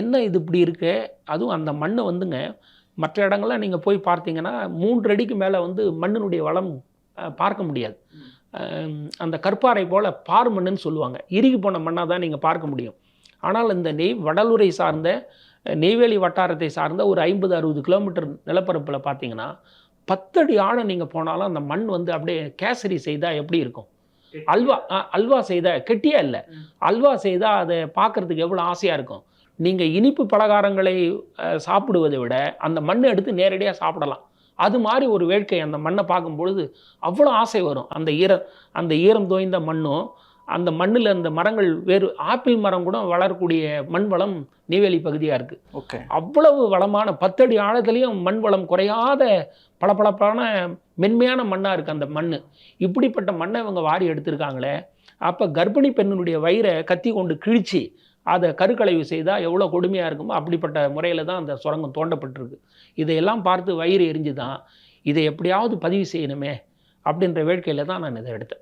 என்ன இது இப்படி இருக்கு? அதுவும் அந்த மண்ணை வந்துங்க. மற்ற இடங்கள்லாம் நீங்கள் போய் பார்த்தீங்கன்னா மூன்று அடிக்கு மேலே வந்து மண்ணினுடைய வளம் பார்க்க முடியாது. அந்த கற்பாறை போல் பார் மண்ணுன்னு சொல்லுவாங்க. இறுகி போன மண்ணாக தான் நீங்கள் பார்க்க முடியும். ஆனால் இந்த நெய் வடலுறை சார்ந்த நெய்வேலி வட்டாரத்தை சார்ந்த ஒரு ஐம்பது அறுபது கிலோமீட்டர் நிலப்பரப்பில் பார்த்தீங்கன்னா பத்தடி ஆழம் நீங்கள் போனாலும் அந்த மண் வந்து அப்படியே கேசரி செய்தால் எப்படி இருக்கும்? அல்வா அல்வா செய்தால் கெட்டியா இல்லை. அல்வா செய்தால் அதை பார்க்கறதுக்கு எவ்வளோ ஆசையாக இருக்கும்? நீங்கள் இனிப்பு பலகாரங்களை சாப்பிடுவதை விட அந்த மண்ணை எடுத்து நேரடியாக சாப்பிடலாம். அது மாதிரி ஒரு வேட்கை அந்த மண்ணை பார்க்கும் பொழுது அவ்வளோ ஆசை வரும். அந்த ஈர அந்த ஈரம் தோய்ந்த மண்ணும் அந்த மண்ணில் அந்த மரங்கள் வேறு ஆப்பிள் மரம் கூட வளரக்கூடிய மண் வளம் நெய்வேலி பகுதியாக இருக்குது ஓகே. அவ்வளவு வளமான பத்தடி ஆழத்துலேயும் மண் வளம் குறையாத பளபளப்பான மென்மையான மண்ணாக இருக்குது அந்த மண் இப்படிப்பட்ட மண்ணை இவங்க வாரி எடுத்திருக்காங்களே அப்போ கர்ப்பிணி பெண்ணினுடைய வயிறை கத்தி கொண்டு கிழிச்சு அதை கருக்கலைவு செய்தால் எவ்வளோ கொடுமையாக இருக்குமோ அப்படிப்பட்ட முறையில் தான் அந்த சுரங்கம் தோண்டப்பட்டிருக்கு. இதையெல்லாம் பார்த்து வயிறு எரிஞ்சு தான் இதை எப்படியாவது பதிவு செய்யணுமே அப்படின்ற வேட்கையில் தான் நான் இதை எடுத்தேன்.